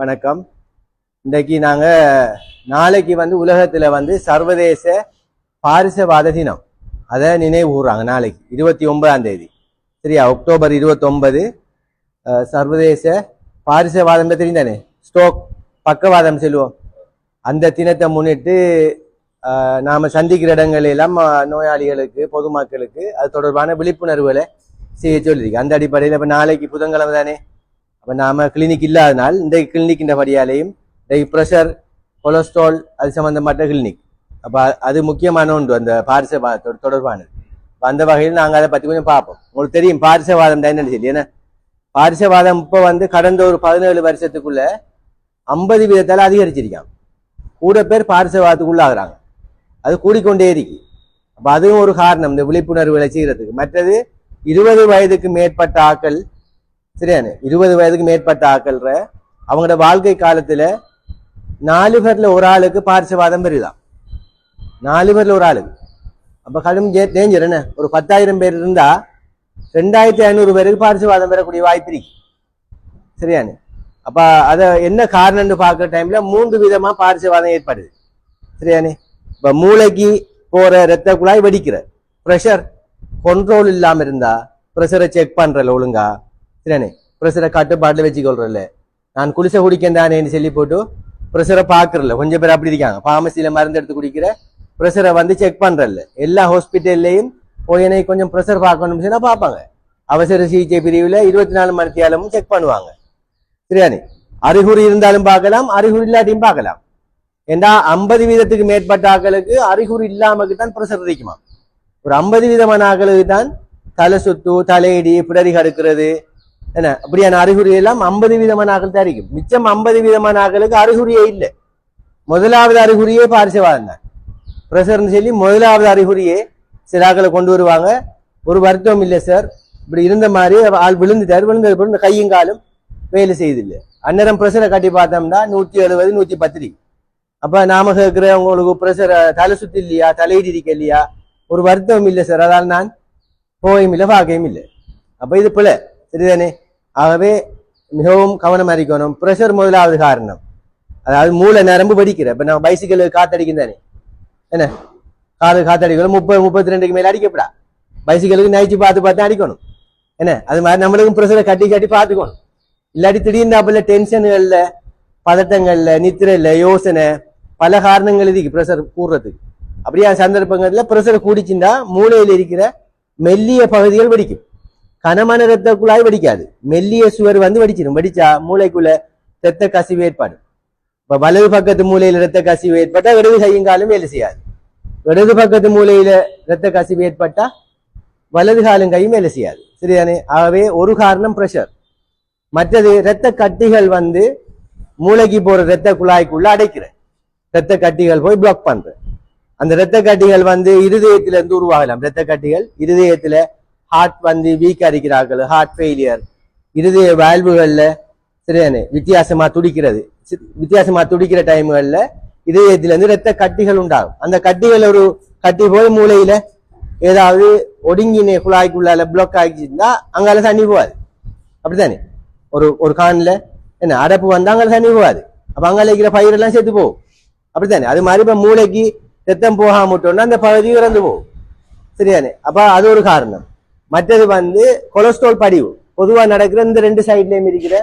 வணக்கம். இன்றைக்கு நாங்கள் நாளைக்கு வந்து உலகத்தில் வந்து சர்வதேச பாரிசவாத தினம். அதை நினைவுகூறாங்க நாளைக்கு இருபத்தி ஒன்பதாம் தேதி. சரியா? அக்டோபர் இருபத்தொன்பது சர்வதேச பாரிசவாதம் தெரியும் தானே? ஸ்டோக் பக்கவாதம் செல்வோம் அந்த தினத்தை முன்னிட்டு நாம் சந்திக்கிற இடங்களெல்லாம் நோயாளிகளுக்கு பொதுமக்களுக்கு அது தொடர்பான விழிப்புணர்வுகளை செய்ய சொல்லியிருக்கு. அந்த அடிப்படையில் இப்போ நாளைக்கு புதன்கிழமை தானே? இப்போ நாம் கிளினிக் இல்லாதனால் இந்த கிளினிக்கின்ற படியாலையும் இந்த ப்ரெஷர் கொலஸ்ட்ரால் அது சம்மந்தப்பட்ட கிளினிக் அப்போ அது முக்கியமான ஒன்று அந்த பாரிசவாதத்தோட தொடர்பானது. இப்போ அந்த வகையில் நாங்கள் அதை பற்றி கொஞ்சம் பார்ப்போம். உங்களுக்கு தெரியும் பாரிசவாதம் தான் என்னன்னு சொல்லி. ஏன்னா பாரிசவாதம் இப்போ வந்து கடந்த ஒரு பதினேழு வருஷத்துக்குள்ள ஐம்பது விதத்தால் அதிகரிச்சிருக்கான் கூட பேர் பாரிசவாதத்துக்குள்ளாகிறாங்க. அது கூடிக்கொண்டே இருக்கு. அப்போ அதுவும் ஒரு காரணம் இந்த விழிப்புணர்வுகளை செய்கிறதுக்கு மற்றது இருபது வயதுக்கு மேற்பட்ட ஆக்கள் சரியானு? இருபது வயதுக்கு மேற்பட்ட ஆக்கள்ற அவங்களோட வாழ்க்கை காலத்துல நாலு பேர்ல ஒரு ஆளுக்கு பார்சவாதம் பெரியதான் நாலு பேர்ல ஒரு ஆளுக்கு. அப்ப கடும் டேஞ்சர் என்ன? ஒரு பத்தாயிரம் பேர் இருந்தா ரெண்டாயிரத்தி ஐநூறு பேருக்கு பார்சவாதம் பெறக்கூடிய வாய்ப்பு இருக்கு. சரியானு? அப்ப அத என்ன காரணம்னு பார்க்குற டைம்ல மூன்று விதமா பார்சவாதம் ஏற்படுது. சரியானே? இப்ப மூளைக்கு போற ரத்த குழாய் வெடிக்கிற. ப்ரெஷர் கண்ட்ரோல் இல்லாம இருந்தா ப்ரெஷரை செக் பண்றல ஒழுங்கா சரியானே ப்ரெஷரை கட்டுப்பாட்டுல வச்சுக்கொள்றல நான் குளிசை குடிக்கண்டானேன்னு சொல்லி போட்டு ப்ரெஷரை பாக்குறல கொஞ்சம் பேர் அப்படி இருக்காங்க ஃபார்மசியில் மருந்து எடுத்து குடிக்கிற ப்ரெஷரை வந்து செக் பண்றல எல்லா ஹாஸ்பிட்டல்லையும் போய் கொஞ்சம் ப்ரெஷர் பார்க்கணும்னு சொன்னா பார்ப்பாங்க அவசர சிகிச்சை பிரிவுல இருபத்தி நாலு மணி நேரமும் செக் பண்ணுவாங்க சரியானே அறிகுறி இருந்தாலும் பார்க்கலாம் அறிகுறி இல்லாட்டியும் பார்க்கலாம் ஏண்டா ஐம்பது வீதத்துக்கு மேற்பட்ட ஆக்களுக்கு அறிகுறி இல்லாமக்கு தான் ப்ரெஷர் இருக்குமா ஒரு ஐம்பது விதமான ஆக்களுக்கு தான் தலை சுத்து தலையிடி பிடரி கடுக்கிறது என்ன? அப்படியான அறிகுறி எல்லாம் ஐம்பது விதமான ஆக்கள் தான் இருக்கும் மிச்சம் ஐம்பது விதமான ஆக்களுக்கு அறிகுறியே இல்லை. முதலாவது அறிகுறியே பாரிசவாதம் தான். ப்ரெஷர்னு சொல்லி முதலாவது அறிகுறியே சில ஆக்களை கொண்டு வருவாங்க. ஒரு வருத்தம் இல்லை சார் இப்படி இருந்த மாதிரி ஆள் விழுந்துட்டார். விழுந்தது பிறகு இந்த கையும் காலும் வேலை செய்தில்லை. அந்நேரம் ப்ரெஷரை கட்டி பார்த்தோம்னா நூற்றி எழுபது நூற்றி பத்து. அப்ப நாம கேட்கிற உங்களுக்கு ப்ரெஷர் தலை சுத்தி இல்லையா? தலையிடி இருக்க இல்லையா? ஒரு வருத்தம் இல்லை சார் அதால் நான் போயும் இல்லை பார்க்கவும் இல்லை. அப்ப இது பிள்ளை சரிதானே? ஆகவே மிகவும் கவனமா இருக்கணும் ப்ரெஷர் முதலாவது காரணம். அதாவது மூளை நரம்பு படிக்கிற இப்ப நான் பைசிக்கல் காத்தடிக்கும் தானே? என்ன? காது காத்தடிக்கணும். முப்பது முப்பத்தி ரெண்டுக்கு மேல அடிக்கப்படா. பைசிக்கலுக்கு நைச்சு பார்த்து பார்த்து அடிக்கணும். என்ன? அது மாதிரி நம்மளுக்கும் ப்ரெஷரை கட்டி கட்டி பார்த்துக்கணும். இல்லாட்டி திடீர்னு அப்பல டென்ஷன்கள்ல பதட்டங்கள்ல நித்திரையில யோசனை பல காரணங்கள் இதுக்கு ப்ரெஷர் கூடுறதுக்கு. அப்படியே சந்தர்ப்பங்கள்ல ப்ரெஷர் கூடிச்சுன்னா மூளையில் இருக்கிற மெல்லிய பகுதிகள் வெடிக்கும். கனமான ரத்த குழாய் வெடிக்காது. மெல்லிய சுவர் வந்து வெடிச்சிடும் வெடிச்சா மூளைக்குள்ள ரத்த கசிவு ஏற்படும். இப்ப வலது பக்கத்து மூலையில ரத்த கசிவு ஏற்பட்டா இடது கையங்காலும் வேலை செய்யாது. இடது பக்கத்து மூலையில ரத்த கசிவு ஏற்பட்டா வலது காலும் கையும் வேலை செய்யாது. சரிதானே? ஆகவே ஒரு காரணம் பிரஷர் மற்றது இரத்த கட்டிகள் வந்து மூளைக்கு போற இரத்த குழாய்க்குள்ள அடைக்கிற. இரத்த கட்டிகள் போய் பிளாக் பண்ற. அந்த இரத்த கட்டிகள் வந்து இருதயத்துல இருந்து உருவாகலாம். இரத்த கட்டிகள் இருதயத்துல ஹார்ட் வந்து வீக் அடிக்கிறார்கள் ஹார்ட் ஃபெயிலியர் இருதய வாழ்வுகளில் சரியான வித்தியாசமாக துடிக்கிறது. வித்தியாசமாக துடிக்கிற டைம்களில் இதயத்திலேருந்து இரத்த கட்டிகள் உண்டாகும். அந்த கட்டிகள் ஒரு கட்டி போய் மூளையில் ஏதாவது ஒடுங்கின குழாய்க்குள்ளால பிளாக் ஆகிச்சுன்னா அங்கால தண்ணி போகாது. அப்படித்தானே? ஒரு ஒரு கானில் என்ன அடப்பு வந்தால் அங்கே தண்ணி போகாது. அப்போ அங்கால இருக்கிற பயிரெல்லாம் செத்து போகும். அப்படித்தானே? அது மாதிரி இப்போ மூளைக்கு ரத்தம் போகாமட்டோன்னா அந்த பகுதி இறந்து போகும். சரியானே அப்போ அது ஒரு காரணம். மற்றது வந்து கொலஸ்ட்ரால் படிவு. பொதுவா நடக்கிற இந்த ரெண்டு சைட்லயும் இருக்கிற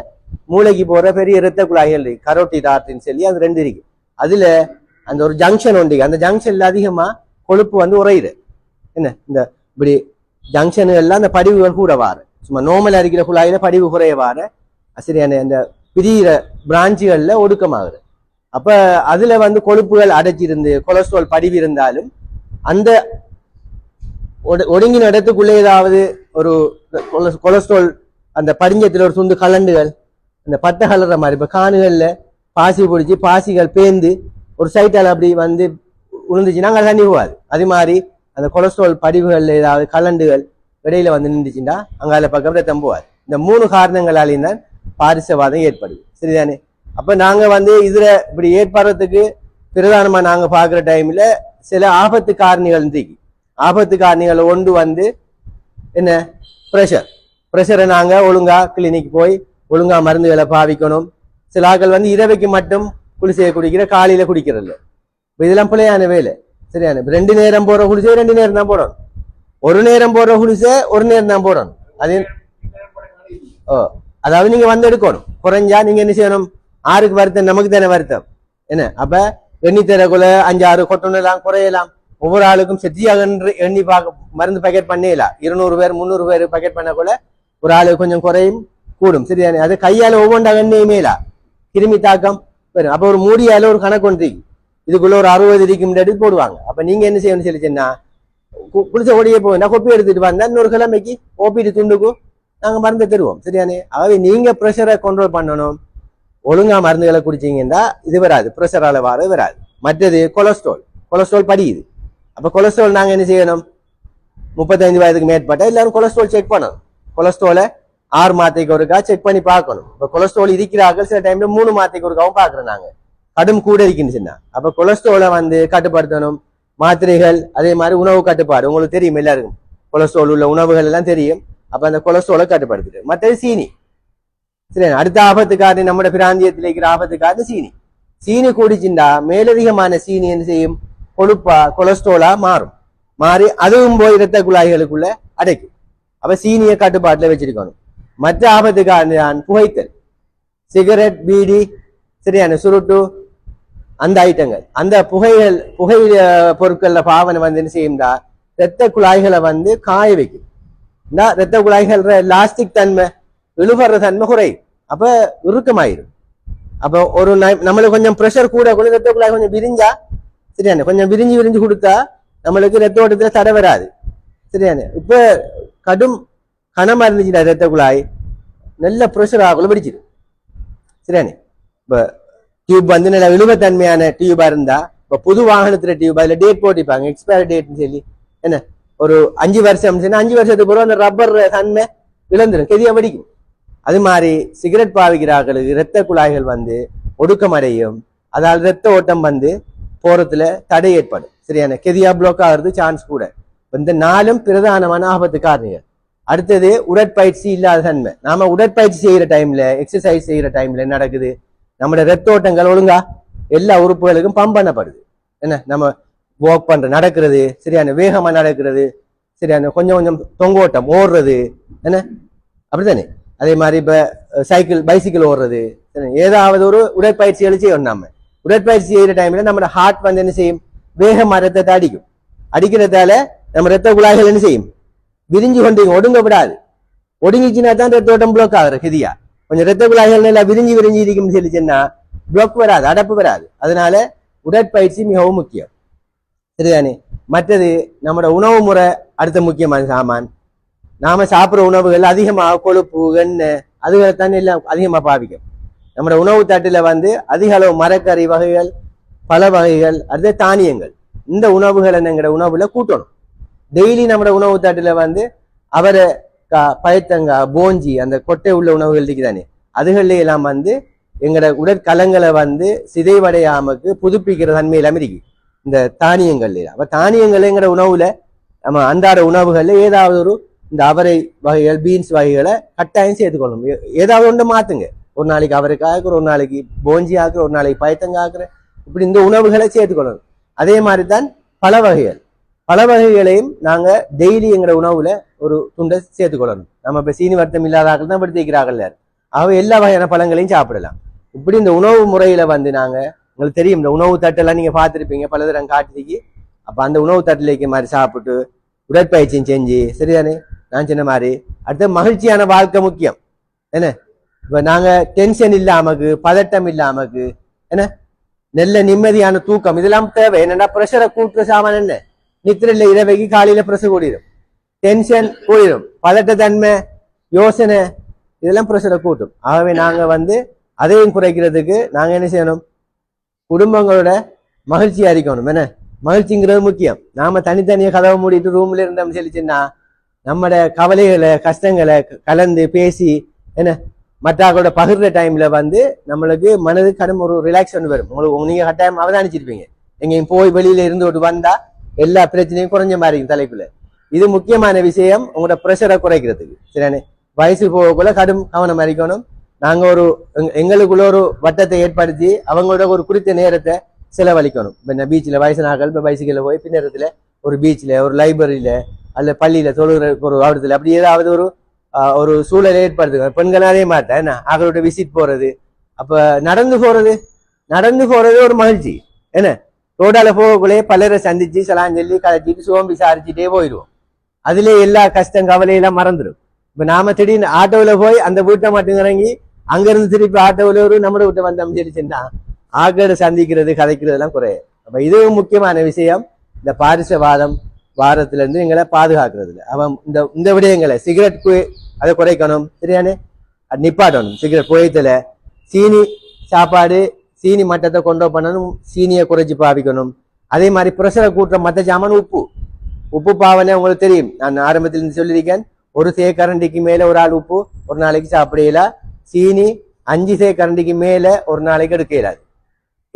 மூளைக்கு போற பெரிய இரத்த குழாய்கள் இருக்கு. கரோட்டி ஆர்ட்ரின்னு சொல்லி அது ரெண்டு இருக்கு. அதுல அந்த ஒரு ஜங்ஷன் உண்டு அந்த ஜங்ஷன்ல அதிகமா கொழுப்பு வந்து உறையுது. என்ன? இந்த இப்படி ஜங்ஷனுகள்ல அந்த படிவுகள் கூட வாரு சும்மா நோமலா இருக்கிற குழாயில படிவு குறைய வார சரியான அந்த பிரியிற பிரான்ச்சுகள்ல ஒடுக்கமாகுது. அப்ப அதுல வந்து கொழுப்புகள் அடைச்சிருந்து கொலஸ்ட்ரால் படிவு இருந்தாலும் அந்த ஒடுங்கின இடத்துக்குள்ளே ஏதாவது ஒரு கொலஸ்ட்ரால் அந்த படிஞ்சத்தில் ஒரு துண்டு கலண்டுகள் அந்த பட்டை கலர்ற மாதிரி இப்போ காணுகளில் பாசி பிடிச்சி பாசிகள் பேந்து ஒரு சைட்டால் அப்படி வந்து விழுந்துச்சுன்னா அங்கே தண்ணி போகாது. அதே மாதிரி அந்த கொலஸ்ட்ரால் படிவுகள் ஏதாவது கலண்டுகள் இடையில வந்து நின்றுச்சுன்னா அங்கே பக்கம் ரத்தம் போகாது. இந்த மூணு காரணங்களாலையும் தான் பாரிசவாதம் ஏற்படுது. சரிதானே? அப்போ நாங்கள் வந்து இதில் இப்படி ஏற்படுறதுக்கு பிரதானமாக நாங்கள் பார்க்குற டைமில் சில ஆபத்து காரணிகள் இருக்கு ஆபத்து காரணிகளை ஒன்று வந்து என்ன? ப்ரெஷர் ப்ரெஷரை நாங்க ஒழுங்கா கிளினிக் போய் ஒழுங்கா மருந்துகளை பாவிக்கணும். சில ஆக்கள் வந்து இரவைக்கு மட்டும் குளிசையை குடிக்கிற காலையில குடிக்கிறதில்ல இதெல்லாம் பிள்ளையான வேலை. சரியான ரெண்டு நேரம் போடுற குளிசை ரெண்டு நேரம் தான் போடணும். ஒரு நேரம் போடுற குளிசை ஒரு நேரம் தான் போடணும். அது ஓ அதாவது நீங்க வந்து எடுக்கணும். குறைஞ்சா நீங்க என்ன செய்யணும்? ஆறுக்கு வருத்தம் நமக்கு தானே வருத்தம். என்ன? அப்ப எண்ணி தரக்குள்ள அஞ்சாறு கொட்டணும் குறையலாம். ஒவ்வொரு ஆளுக்கும் செட்டியாக எண்ணி பார்க்க மருந்து பேக்கெட் பண்ணல இருநூறு பேர் முந்நூறு பேர் பேக்கெட் பண்ணக்குள்ள ஒரு ஆளு கொஞ்சம் குறையும் கூடும். சரிதானே? அது கையால் ஒவ்வொன்றா எண்ணெயுமேலா கிருமி தாக்கம் வரும். அப்போ ஒரு மூடியால ஒரு கணக்கு ஒன்று இதுக்குள்ள ஒரு அறுபது இருக்கும் எடுத்து போடுவாங்க. அப்போ நீங்க என்ன செய்யணும்னு சொல்லிச்சுன்னா கு- குளிச்ச ஓடியே போவேன் கொப்பி எடுத்துட்டு வந்தா இன்னொரு கிழமைக்கு ஓபிடி துண்டுக்கும் நாங்கள் மருந்து தருவோம். சரியானே ஆகவே நீங்க ப்ரெஷரை கண்ட்ரோல் பண்ணணும். ஒழுங்கா மருந்துகளை குடிச்சீங்கன்னா இது வராது. ப்ரெஷரால வர வராது. மற்றது கொலஸ்ட்ரால் கொலஸ்ட்ரால் படியுது. அப்ப கொலஸ்ட்ரால் நாங்க என்ன செய்யணும்? முப்பத்தஞ்சு வயதுக்கு மேற்பட்ட எல்லாரும் கொலஸ்ட்ரால் செக் பண்ணணும். கொலஸ்ட்ராலை ஆறு மாத்தைக்கு ஒருக்கா செக் பண்ணி பார்க்கணும். இப்ப கொலஸ்ட்ரால் இருக்கிறார்கள் சில டைம்ல மூணு மாத்தைக்கு ஒருக்காவும் பாக்குறோம் நாங்க. கடும் கூட இருக்குன்னு சொன்னா. அப்ப கொலஸ்ட்ராலை வந்து கட்டுப்படுத்தணும். மாத்திரைகள் அதே மாதிரி உணவு கட்டுப்பாடு. உங்களுக்கு தெரியும் எல்லாருக்கும். கொலஸ்ட்ரால் உள்ள உணவுகள் எல்லாம் தெரியும். அப்ப அந்த கொலஸ்ட்ராலை கட்டுப்படுத்துது மற்றது சீனி. சரி அடுத்த ஆபத்துக்காரன் நம்ம பிராந்தியத்தில் இருக்கிற ஆபத்துக்காரன் சீனி. சீனி குடிச்சுண்டா மேலதிகமான சீனி என்ன செய்யும்? கொழுப்பா கொலஸ்ட்ரோலா மாறும். மாறி அதுவும் போய் இரத்த குழாய்களுக்குள்ள அடைக்கும். அப்ப சீனியை கட்டுப்பாட்டுல வச்சிருக்கணும். மற்ற ஆபத்து காரணம் புகைத்தல். சிகரெட் பீடி சரியான சுருட்டு அந்த ஐட்டங்கள். அந்த புகைகள் புகை பொருட்கள்ல பாவனை வந்து என்ன செய்யும்டா? இரத்த குழாய்களை வந்து காய வைக்கும். இரத்த குழாய்கள் லாஸ்டிக் தன்மை இழுபடுற தன்மை குறையும். அப்ப இறுக்கமாயிரும். அப்போ ஒரு நம்மளுக்கு கொஞ்சம் ப்ரெஷர் கூட கூட ரத்த குழாய் கொஞ்சம் விரிஞ்சா சரியானே கொஞ்சம் விரிஞ்சு விரிஞ்சு கொடுத்தா நம்மளுக்கு ரத்த ஓட்டத்துல தடை வராது சரியானே இப்ப கடும் கனமாக இருந்துச்சுடா ரத்த குழாய் நல்ல ப்ரெஷர் ஆகல வெடிச்சிடும் சரியானே இப்போ டியூப் வந்து நல்ல விழுவத்தன்மையான டியூபா இருந்தா இப்போ புது வாகனத்துல டியூப் அதில் டேட் போட்டிப்பாங்க எக்ஸ்பயர் டேட்னு சொல்லி என்ன ஒரு அஞ்சு வருஷம் சொன்னா அஞ்சு வருஷத்துக்கு பிறகு அந்த ரப்பர் தன்மை இழந்துடும் கெதியா வெடிக்கும் அது மாதிரி சிகரெட் பாவிக்கிறார்களுக்கு இரத்த குழாய்கள் வந்து ஒடுக்கமடையும் அதால் இரத்த ஓட்டம் வந்து போறதுல தடை ஏற்படும். சரியான கெதியா பிளாக் ஆகிறது சான்ஸ் கூட. இந்த நாலும் பிரதானமான ஆபத்து காரணிகள். அடுத்தது உடற்பயிற்சி இல்லாத தன்மை நாம உடற்பயிற்சி செய்யற டைம்ல எக்ஸசைஸ் செய்யற டைம்ல என்ன நடக்குது? நம்மளோட ரத்த ஓட்டங்கள் ஒழுங்கா எல்லா உறுப்புகளுக்கும் பம்ப் பண்ணப்படுது. என்ன? நம்ம வாக் பண்ற நடக்கிறது சரியான வேகமா நடக்கிறது சரியான கொஞ்சம் கொஞ்சம் தொங்கோட்டம் ஓடுறது. என்ன? அப்படித்தானே? அதே மாதிரி இப்ப சைக்கிள் பைசிக்கிள் ஓடுறது. ஏதாவது ஒரு உடற்பயிற்சி செய்யணும் நம்ம உடற்பயிற்சி செய்கிற டைம்ல நம்ம ஹார்ட் வந்து என்ன செய்யும்? வேகமா ரத்தத்தை அடிக்கும். அடிக்கிறதால நம்ம ரத்த குழாய்கள் என்ன செய்யும்? விரிஞ்சு கொண்டு ஒடுங்க விடாது ஒடுங்கிச்சுன்னா தான் ரத்த ஓட்டம் பிளாக் ஆகுற கதியா? கொஞ்சம் ரத்த குழாய்கள் நல்லா விரிஞ்சு விரிஞ்சு இருக்கும்னு சொல்லிச்சுன்னா பிளாக் வராது அடப்பு வராது. அதனால உடற்பயிற்சி மிகவும் முக்கியம். சரிதானே? மற்றது நம்மளோட உணவு முறை அடுத்த முக்கியமான சாமான். நாம சாப்பிடுற உணவுகள் அதிகமாக கொழுப்பு எண்ணெய் அதுகளை தான் எல்லாம் அதிகமா பாவிக்கும். நம்மளோட உணவு தட்டில் வந்து அதிக அளவு மரக்கறி வகைகள் பல வகைகள் அடுத்து தானியங்கள். இந்த உணவுகளை என்னங்கிற உணவுல கூட்டணும். டெய்லி நம்மளோட உணவு தட்டில் வந்து அவரை பயத்தங்காய் போஞ்சி அந்த கொட்டை உள்ள உணவுகள் இருக்குதானே அதுகள்ல எல்லாம் வந்து எங்களோட உடற்கலங்களை வந்து சிதைவடையாமக்கு புதுப்பிக்கிற தன்மை எல்லாம் இருக்கு இந்த தானியங்கள் அப்போ தானியங்கள் எங்கட உணவுல நம்ம அன்றாட உணவுகள்ல ஏதாவது ஒரு இந்த அவரை வகைகள் பீன்ஸ் வகைகளை கட்டாயம் சேர்த்துக்கொள்ளணும். ஏதாவது ஒன்று மாத்துங்க. ஒரு நாளைக்கு அவரைக்காய் ஆக்குற ஒரு நாளைக்கு போஞ்சி ஆக்குற ஒரு நாளைக்கு பயத்தங்காய் ஆக்குற இப்படி இந்த உணவுகளை சேர்த்துக்கொள்ளணும் அதே மாதிரி தான் பல வகைகள். பல வகைகளையும் நாங்கள் டெய்லி எங்களோட உணவுல ஒரு துண்டை சேர்த்துக்கொள்ளணும் நம்ம இப்போ சீனி வருத்தம் இல்லாதாக்கள் தான் படுத்திக்கிறார்கள் ஆகவே எல்லா வகையான பழங்களையும் சாப்பிடலாம். இப்படி இந்த உணவு முறையில வந்து நாங்கள் உங்களுக்கு தெரியும் இந்த உணவு தட்டெல்லாம் நீங்க பல தரம் காட்டுறதுக்கு அப்ப அந்த உணவு தட்டுலைக்கு மாதிரி சாப்பிட்டு உடற்பயிற்சியும் செஞ்சு சரிதானே? நான் சொன்ன மாதிரி. அடுத்து மகிழ்ச்சியான வாழ்க்கை முக்கியம். என்ன? இப்ப நாங்க டென்ஷன் இல்லாமக்கு பதட்டம் இல்லாமக்கு என்ன? நல்ல நிம்மதியான தூக்கம் இதெல்லாம் தேவை. என்னன்னா ப்ரெஷரை கூட்டுற சாமான் என்ன? நித்திரையில இரவைக்கு காலையில ப்ரெஷர் கூடிடும் டென்ஷன் கூடிடும் பதட்டத்தன்மை யோசனை இதெல்லாம் ப்ரெஷரை கூட்டும். ஆகவே நாங்க வந்து அதையும் குறைக்கிறதுக்கு நாங்க என்ன செய்யணும்? குடும்பங்களோட மகிழ்ச்சி அறிக்கணும் என்ன? மகிழ்ச்சிங்கிறது முக்கியம். நாம தனித்தனியா கதவை மூடிட்டு ரூம்ல இருந்தோம் சொல்லிச்சுன்னா நம்மட கவலைகளை கஷ்டங்களை க- கலந்து பேசி என்ன? மற்றவங்களோட பகிர்ந்த டைமில் வந்து நம்மளுக்கு மனது கடும் ஒரு ரிலாக்ஸன் வரும். உங்களுக்கு நீங்கள் கட்டாயம் அவதானிச்சிருப்பீங்க. எங்கேயும் போய் வெளியில் இருந்து ஒரு வந்தால் எல்லா பிரச்சனையும் குறைஞ்ச மாதிரி இருக்கும் தலைப்புல. இது முக்கியமான விஷயம். உங்களோட ப்ரெஷரை குறைக்கிறதுக்கு. சரியானே வயசு போகக்குள்ள கடும் கவனம் அறிக்கணும் நாங்கள் ஒரு எங்களுக்குள்ள ஒரு வட்டத்தை ஏற்படுத்தி அவங்களோட ஒரு குறித்த நேரத்தை செலவழிக்கணும். இப்போ பீச்சில் வயசுனாக்கள் இப்போ பைசிக்கலில் போய் பின்னரத்தில் ஒரு பீச்சில் ஒரு லைப்ரரியில் அல்ல பள்ளியில் தொழுகிற ஒரு ஆவடத்தில் அப்படி ஏதாவது ஒரு ஒரு சூழலை ஏற்படுத்துங்க பெண்களாலே மாட்டேன் என்ன? அவங்களோட விசிட் போறது. அப்ப நடந்து போறது. நடந்து போறது ஒரு மகிழ்ச்சி. என்ன? ரோடால போகக்குள்ளே பலரை சந்திச்சு சலான் சொல்லி கதைச்சிட்டு சுகம் விசாரிச்சுட்டே போயிடுவோம் அதுல எல்லா கஷ்டம் கவலையெல்லாம் மறந்துடும். இப்ப நாம திடீர்னு ஆட்டோவில் போய் அந்த வீட்டை மட்டும் இறங்கி அங்கிருந்து திருப்பி ஆட்டோவில் ஒரு நம்ம வீட்டை வந்தோம் சொல்லிச்சுன்னா ஆக்களை சந்திக்கிறது கதைக்கிறது எல்லாம் குறையும் அப்ப இதுவும் முக்கியமான விஷயம். இந்த பாரிசவாதம் வாரத்துல இருந்து எங்களை பாதுகாக்கிறதுல. அவன் இந்த இந்த விடயங்களை சிகரெட் அதை குறைக்கணும். சரியானே அது நிப்பாட்டணும். சிகரெட் புகைத்தல சீனி சாப்பாடு சீனி மட்டத்தை கொண்டு பண்ணணும் சீனியை குறைச்சி பாவிக்கணும். அதே மாதிரி பிரஷரை கூட்டுற மற்ற ஜாமான் உப்பு. உப்பு பாவனை உங்களுக்கு தெரியும். நான் ஆரம்பத்தில் இருந்து சொல்லியிருக்கேன். ஒரு சேக்கரண்டிக்கு மேலே ஒரு ஆள் உப்பு ஒரு நாளைக்கு சாப்பிடல சீனி அஞ்சு சேக்கரண்டிக்கு மேலே ஒரு நாளைக்கு எடுக்க இயலாது.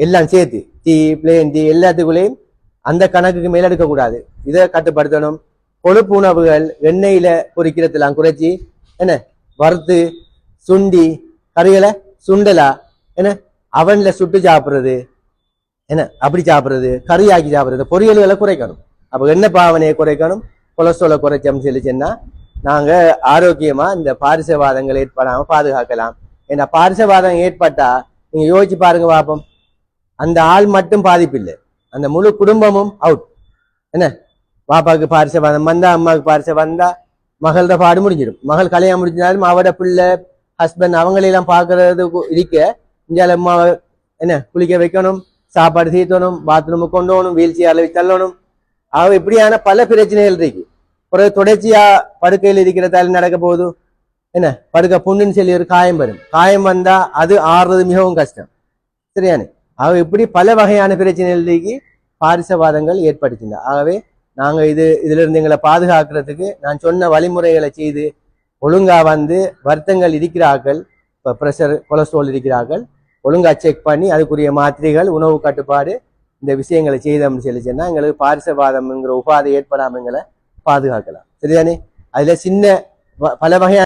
எல்லாம் சேர்த்து டீ பிளேன் டீ எல்லாத்துக்குள்ளேயும் அந்த கணக்குக்கு மேலே எடுக்கக்கூடாது. இதை கட்டுப்படுத்தணும். கொழுப்பு உணவுகள் எண்ணெயில பொரிக்கிறதெல்லாம் குறைச்சி என்ன? வறுத்து சுண்டி கறிகளை சுண்டலா என்ன? அவன்ல சுட்டு சாப்பிட்றது என்ன? அப்படி சாப்பிட்றது கறியாக்கி சாப்பிட்றது பொரியல்களை குறைக்கணும். அப்ப எண்ணெய் பாவனையை குறைக்கணும்? கொலஸ்ட்ராலை குறைச்சோம்னு சொல்லிச்சுன்னா நாங்கள் நாங்க ஆரோக்கியமா இந்த பாரிசவாதங்கள் ஏற்படாம பாதுகாக்கலாம். ஏன்னா பாரிசவாதம் ஏற்பட்டா நீங்க யோசிச்சு பாருங்க பாப்போம். அந்த ஆள் மட்டும் பாதிப்பு இல்லை அந்த முழு குடும்பமும் அவுட் என்ன? பாப்பாவுக்கு பாரிசவாதம் வந்தா அம்மாவுக்கு பாரிசம் வந்தா மகளோட பாடு முடிஞ்சிடும். மகள் கல்யாணம் முடிஞ்சாலும் அவட பிள்ளை ஹஸ்பண்ட் அவங்களையெல்லாம் பார்க்கறது இருக்க. இந்தியாவில் அம்மாவை என்ன குளிக்க வைக்கணும் சாப்பாடு தீர்த்தணும் பாத்ரூமுக்கு கொண்டு போகணும் வீல் சேரில் வச்சு தள்ளணும். அவ இப்படியான பல பிரச்சனைகள் இருக்கு. ஒரு தொடர்ச்சியா படுக்கையில் இருக்கிறதால நடக்க போகுது. என்ன படுக்க புண்ணுன்னு சொல்லி ஒரு காயம் வரும். காயம் வந்தா அது ஆறுறது மிகவும் கஷ்டம். சரியானு? அவ இப்படி பல வகையான பிரச்சனைகளுக்கு பாரிசவாதங்கள் ஏற்படுத்தின ஆகவே நாங்கள் இது இதிலிருந்து எங்களை பாதுகாக்கிறதுக்கு நான் சொன்ன வழிமுறைகளை செய்து ஒழுங்காக வந்து வருத்தங்கள் இருக்கிறார்கள். இப்போ ப்ரெஷர் கொலஸ்ட்ரால் இருக்கிறார்கள். ஒழுங்கா செக் பண்ணி அதுக்குரிய மாத்திரைகள் உணவு கட்டுப்பாடு இந்த விஷயங்களை செய்தோம்னு சொல்லி எங்களுக்கு பாரிசவாதம்ங்கிற உபாதை ஏற்படாம எங்களை பாதுகாக்கலாம். சரிதானே? அதில் சின்ன பல வகையான